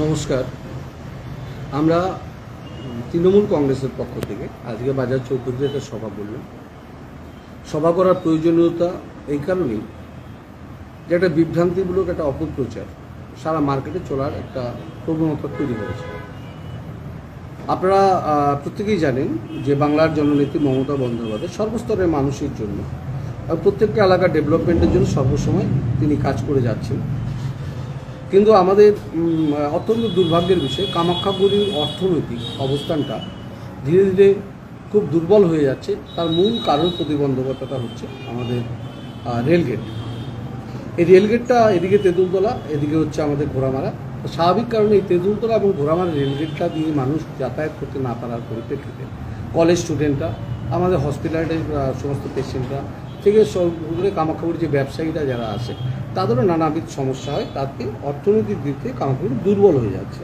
নমস্কার। আমরা তৃণমূল কংগ্রেসের পক্ষ থেকে আজকে বাজার চৌধুরী একটা সভা করলাম সভা করার প্রয়োজনীয়তা এই কারণেই যে একটা বিভ্রান্তিমূলক একটা অপপ্রচার সারা মার্কেটে চলার একটা প্রবণতা তৈরি হয়েছে। আপনারা প্রত্যেকেই জানেন যে বাংলার জননেত্রী মমতা বন্দ্যোপাধ্যায় সর্বস্তরের মানুষের জন্য প্রত্যেকটা এলাকার ডেভেলপমেন্টের জন্য সর্বসময় তিনি কাজ করে যাচ্ছেন। কিন্তু আমাদের অত্যন্ত দুর্ভাগ্যের বিষয় কামাখ্যাগুড়ির অর্থনৈতিক অবস্থানটা ধীরে ধীরে খুব দুর্বল হয়ে যাচ্ছে। তার মূল কারণ প্রতিবন্ধকতাটা হচ্ছে আমাদের রেলগেট এই রেলগেটটা এদিকে তেঁতুলতলা, এদিকে হচ্ছে আমাদের ঘোড়ামারা। তো স্বাভাবিক কারণে এই তেঁতুলতলা এবং ঘোড়ামারা রেলগেটটা দিয়ে মানুষ যাতায়াত করতে না পারার পরিপ্রেক্ষিতে কলেজ স্টুডেন্টরা আমাদের হসপিটালের সমস্ত পেশেন্টরা থেকে করে কামাখ্যাগুড়ি যে ব্যবসায়ীরা যারা আছে, তাদেরও নানাবিধ সমস্যা হয়। তাতে অর্থনৈতিক দিক থেকে কামাখ্যাগুড়ি দুর্বল হয়ে যাচ্ছে।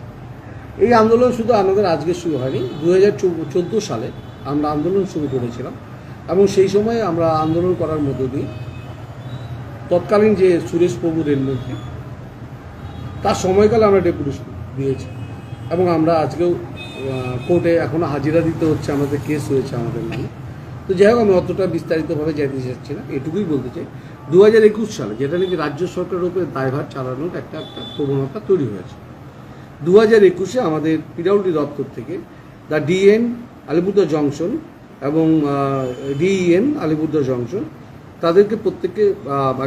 এই আন্দোলন শুধু আমাদের আজকে শুরু হয়নি। দু হাজার চোদ্দ সালে আমরা আন্দোলন শুরু করেছিলাম এবং সেই সময় আমরা আন্দোলন করার মধ্য দিয়ে তৎকালীন যে সুরেশ প্রভু রেলমন্ত্রী, তার সময়কালে আমরা ডেপুটেশন দিয়েছি এবং আমরা আজকেও কোর্টে এখনও হাজিরা দিতে হচ্ছে। আমাদের কেস হয়েছে আমাদের নামে। তো যাই হোক, আমি অতটা বিস্তারিতভাবে যেতে চাচ্ছি না, এটুকুই বলতে চাই। দু হাজার একুশ সালে যেটা নাকি রাজ্য সরকারের উপরে দায়ভার চালানোর একটা একটা প্রবণতা তৈরি হয়েছে। দু হাজার একুশে আমাদের পিডাব্লিউডি দপ্তর থেকে দ্য ডিএন আলিপুরদুয়ার জংশন এবং ডিইএন আলিপুরদুয়ার জংশন, তাদেরকে প্রত্যেককে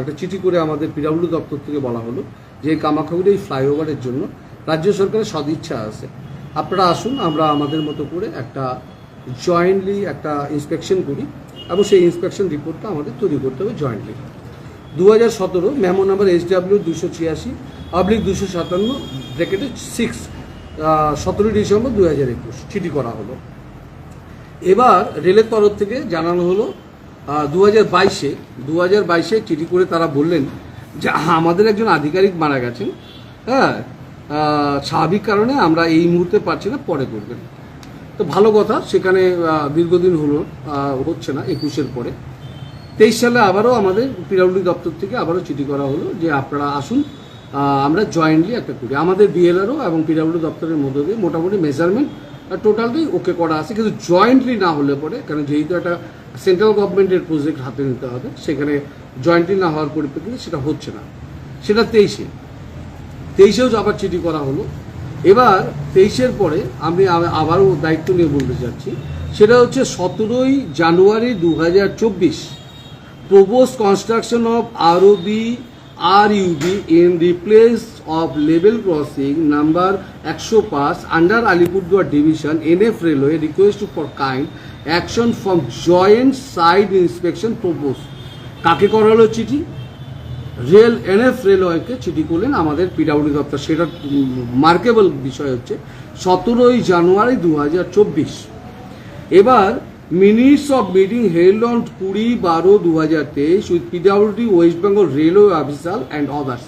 একটা চিঠি করে আমাদের পিডাব্লিউডি দপ্তর থেকে বলা হলো যে এই কামাখ্যাগুড়ি এই ফ্লাইওভারের জন্য রাজ্য সরকারের সদিচ্ছা আছে। আপনারা আসুন, আমরা আমাদের মতো করে একটা জয়েন্টলি একটা ইন্সপেকশন করি এবং সেই ইন্সপেকশন রিপোর্টটা আমাদের তৈরি করতে হবে জয়েন্টলি দু হাজার সতেরো মেমো নাম্বার এইচ ডাব্লিউ দুশো ছিয়াশি পাবলিক দুশো সাতান্ন ব্র্যাকেটে সিক্স সতেরোই ডিসেম্বর দু হাজার একুশ চিঠি করা হলো। এবার রেলের তরফ থেকে জানানো হলো দু হাজার বাইশে দু হাজার বাইশে চিঠি করে তারা বললেন যে আমাদের একজন আধিকারিক মারা গেছেন হ্যাঁ স্বাভাবিক কারণে আমরা এই মুহূর্তে পারছি না, পরে করবেন। তো ভালো কথা, সেখানে দীর্ঘদিন হলো হচ্ছে না, একুশের পরে। তেইশ সালে আবারও আমাদের পিডাব্লিউ দপ্তর থেকে আবারও চিঠি করা হলো যে আপনারা আসুন আমরা জয়েন্টলি একটা করি। আমাদের বিএলআরও এবং পিডাব্লিউ দপ্তরের মধ্যে দিয়ে মোটামুটি মেজারমেন্ট টোটালটাই ওকে করা আছে, কিন্তু জয়েন্টলি না হলে পরে, কারণ যেহেতু একটা সেন্ট্রাল গভর্নমেন্টের প্রজেক্ট হাতে নিতে হবে, সেখানে জয়েন্টলি না হওয়ার পরিপ্রেক্ষিতে সেটা হচ্ছে না। সেটা তেইশে। তেইশেও আবার চিঠি করা হলো। এবার তেইশের পরে আমি আবারও দায়িত্ব নিয়ে বলতে চাচ্ছি। সেটা হচ্ছে সতেরোই জানুয়ারি দু হাজার চব্বিশ propose construction of RB R U UB in replace of level crossing number একশো পাঁচ under Alipurduar division N F railway request for kind action from joint side inspection propose. কাকে করা হলো চিঠি? রেল, এনএফ রেলওয়েকে চিঠি করলেন আমাদের পিডাব্লিউ দপ্তর। সেটা মার্কেবল বিষয় হচ্ছে, সতেরোই জানুয়ারি দু হাজার চব্বিশ। এবার minutes of meeting held on কুড়ি বারো দু হাজার তেইশ with PWD, West Bengal railway officer and others.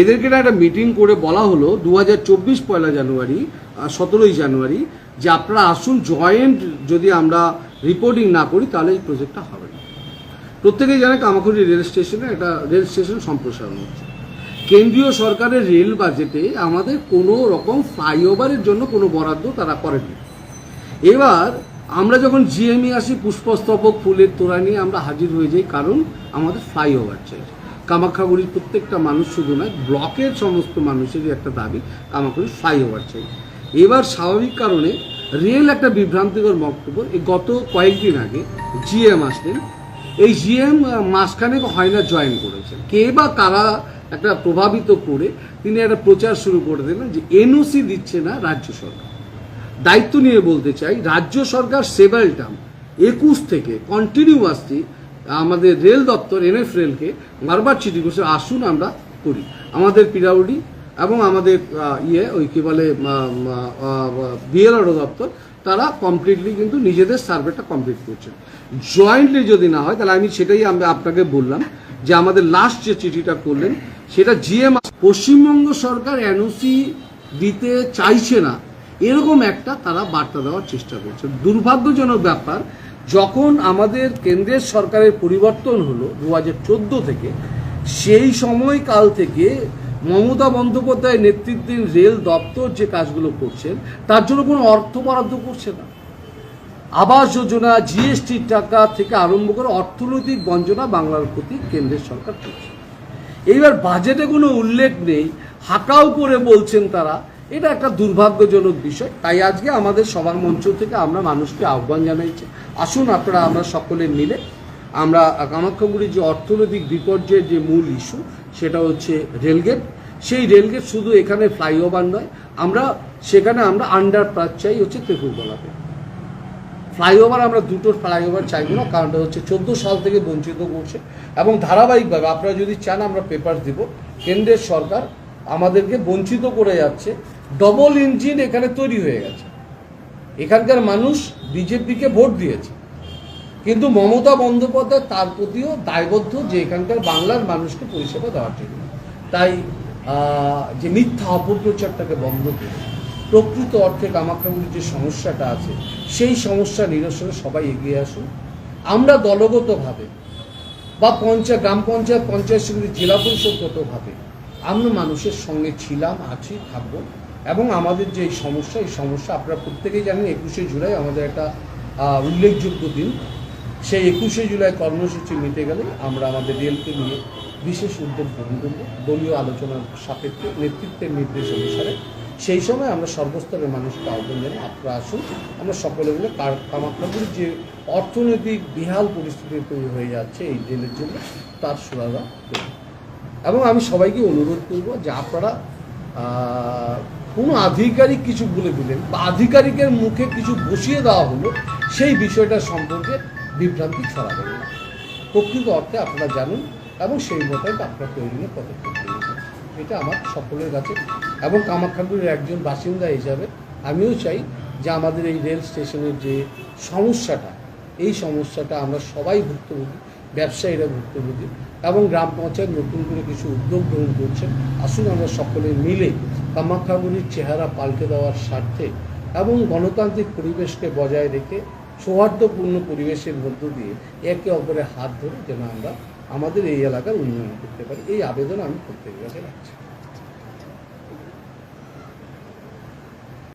এদেরকে একটা মিটিং করে বলা হলো দু হাজার চব্বিশ পয়লা জানুয়ারি সতেরোই জানুয়ারি, যে আপনারা আসুন, জয়েন্ট যদি আমরা রিপোর্টিং না করি, তাহলে এই প্রজেক্টটা হবে না। প্রত্যেকেই জানে কামাকুড়ি রেল স্টেশনে একটা রেল স্টেশন সম্প্রসারণ হচ্ছে। কেন্দ্রীয় সরকারের রেল বাজেটে আমাদের কোনো রকম ফ্লাইওভারের জন্য কোনো বরাদ্দ তারা করেনি। এবার আমরা যখন জিএমই আসি, পুষ্পস্তবক, ফুলের তোড়া নিয়ে আমরা হাজির হয়ে যাই, কারণ আমাদের ফ্লাইওভার চাই। কামাখ্যাগুড়ির প্রত্যেকটা মানুষ শুধু নয়, ব্লকের সমস্ত মানুষেরই একটা দাবি কামাখ্যাগুড়ির ফ্লাইওভার চাই। এবার স্বাভাবিক কারণে রেল একটা বিভ্রান্তিকর বক্তব্য গত কয়েকদিন আগে জিএম আসলেন এই জিএম মাসখানেক হয় না জয়েন করেছেন। কে বা কারা একটা প্রভাবিত করে তিনি একটা প্রচার শুরু করে দিলেন যে এনওসি দিচ্ছে না রাজ্য সরকার। দায়িত্ব নিয়ে বলতে চাই, রাজ্য সরকার সেভেল টার্ম একুশ থেকে কন্টিনিউয়াসলি আমাদের রেল দপ্তর এনএফ রেলকে বারবার চিঠি করছে, আসুন আমরা করি। আমাদের পিরাউডি এবং আমাদের ইয়ে ওই কি বলে বিএলআরও দপ্তর তারা কমপ্লিটলি কিন্তু নিজেদের সার্ভেটা কমপ্লিট করছেন জয়েন্টলি যদি না হয়, তাহলে আমি সেটাই আমি আপনাকে বললাম যে আমাদের লাস্ট যে চিঠিটা করলেন, সেটা জিএম পশ্চিমবঙ্গ সরকার এনওসি দিতে চাইছে না, এরকম একটা তারা বার্তা দেওয়ার চেষ্টা করছে। দুর্ভাগ্যজনক ব্যাপার, যখন আমাদের কেন্দ্রের সরকারের পরিবর্তন হলো দু হাজার চোদ্দ থেকে, সেই সময়কাল থেকে মমতা বন্দ্যোপাধ্যায় নেতৃত্বাধীন রেল দপ্তর যে কাজগুলো করছেন, তার জন্য কোনো অর্থ বরাদ্দ করছে না। আবাস যোজনা জিএসটির টাকা থেকে আরম্ভ করে অর্থনৈতিক বঞ্চনা বাংলার প্রতি কেন্দ্রের সরকার করছে। এইবার বাজেটে কোনো উল্লেখ নেই, হাঁকাও করে বলছেন তারা, এটা একটা দুর্ভাগ্যজনক বিষয়। তাই আজকে আমাদের সবার মঞ্চ থেকে আমরা মানুষকে আহ্বান জানাইছি। আসুন আপনারা, আমরা সকলে মিলে আমরা কামাখ্যাগুড়ির যে অর্থনৈতিক বিপর্যয়ের যে মূল ইস্যু সেটা হচ্ছে রেলগেট সেই রেলগেট শুধু এখানে ফ্লাইওভার নয়, আমরা সেখানে আমরা আন্ডার পাস চাই হচ্ছে তেঁতুলতলাতে ফ্লাইওভার আমরা দুটো ফ্লাইওভার চাইব না কারণটা হচ্ছে চোদ্দ সাল থেকে বঞ্চিত করছে। এবং ধারাবাহিকভাবে আপনারা যদি চান, আমরা পেপার দিব। কেন্দ্রের সরকার আমাদেরকে বঞ্চিত করে যাচ্ছে। ডবল ইঞ্জিন এখানে তৈরি হয়ে গেছে। এখানকার মানুষ বিজেপিকে ভোট দিয়েছে। কিন্তু মমতা বন্দ্যোপাধ্যায় তার প্রতিও দায়বদ্ধ যে এখানকার বাংলার মানুষকে পরিষেবা দেওয়ার জন্য। তাই যে মিথ্যা অপপ্রচারটাকে বন্ধ করে, প্রকৃত অর্থে কামাখ্যাগুলির যে সমস্যাটা আছে, সেই সমস্যা নিরসনে সবাই এগিয়ে আসুন। আমরা দলগতভাবে বা পঞ্চায়েত, গ্রাম পঞ্চায়েত পঞ্চায়েত সমিতি জেলা পরিষদগতভাবে আমরা মানুষের সঙ্গে ছিলাম, আছি, থাকব এবং আমাদের যে সমস্যা, এই সমস্যা আপনারা প্রত্যেকেই জানেন, একুশে জুলাই আমাদের একটা উল্লেখযোগ্য দিন। সেই একুশে জুলাই কর্মসূচি মিটে গেলে আমরা আমাদের রেলকে নিয়ে বিশেষ উদ্যোগ গ্রহণ করব। দলীয় আলোচনার সাপেক্ষে নেতৃত্বের নির্দেশ অনুসারে। সেই সময় আমরা সর্বস্তরের মানুষকে আহ্বান জানাই আপনারা আসুন। আমরা সকলে মিলে কামাখ্যাগুলির যে অর্থনৈতিক বিহাল পরিস্থিতি তৈরি হয়ে যাচ্ছে এই রেলের জন্য তার করব। এবং আমি সবাইকে অনুরোধ করব যে আপনারা কোনো আধিকারিক কিছু বলে দিলেন বা আধিকারিকের মুখে কিছু বসিয়ে দেওয়া হলো সেই বিষয়টা সম্পর্কে বিভ্রান্তি ছড়াবেন না। প্রকৃত অর্থে আপনারা জানুন এবং সেই মোতাবেক আপনার প্রয়োজনীয় পদক্ষেপ এটা আমার সকলের কাছে এবং কামাখ্যাগুড়ির একজন বাসিন্দা হিসাবে আমিও চাই যে আমাদের এই রেল স্টেশনের যে সমস্যাটা, এই সমস্যাটা আমরা সবাই ভুক্তভোগী, ব্যবসায়ীরা ভুক্তভোগী এবং গ্রাম পঞ্চায়েত নতুন করে কিছু উদ্যোগ গ্রহণ করছেন আসুন আমরা সকলে মিলে কামাখ্যাগুড়ির চেহারা পাল্টে দেওয়ার স্বার্থে এবং গণতান্ত্রিক পরিবেশকে বজায় রেখে সৌহার্দ্যপূর্ণ পরিবেশের মধ্য দিয়ে একে অপরে হাত ধরে যেন আমরা আমাদের এই এলাকার উন্নয়ন করতে পারি। এই আবেদন আমি প্রত্যেক কাছে রাখছি।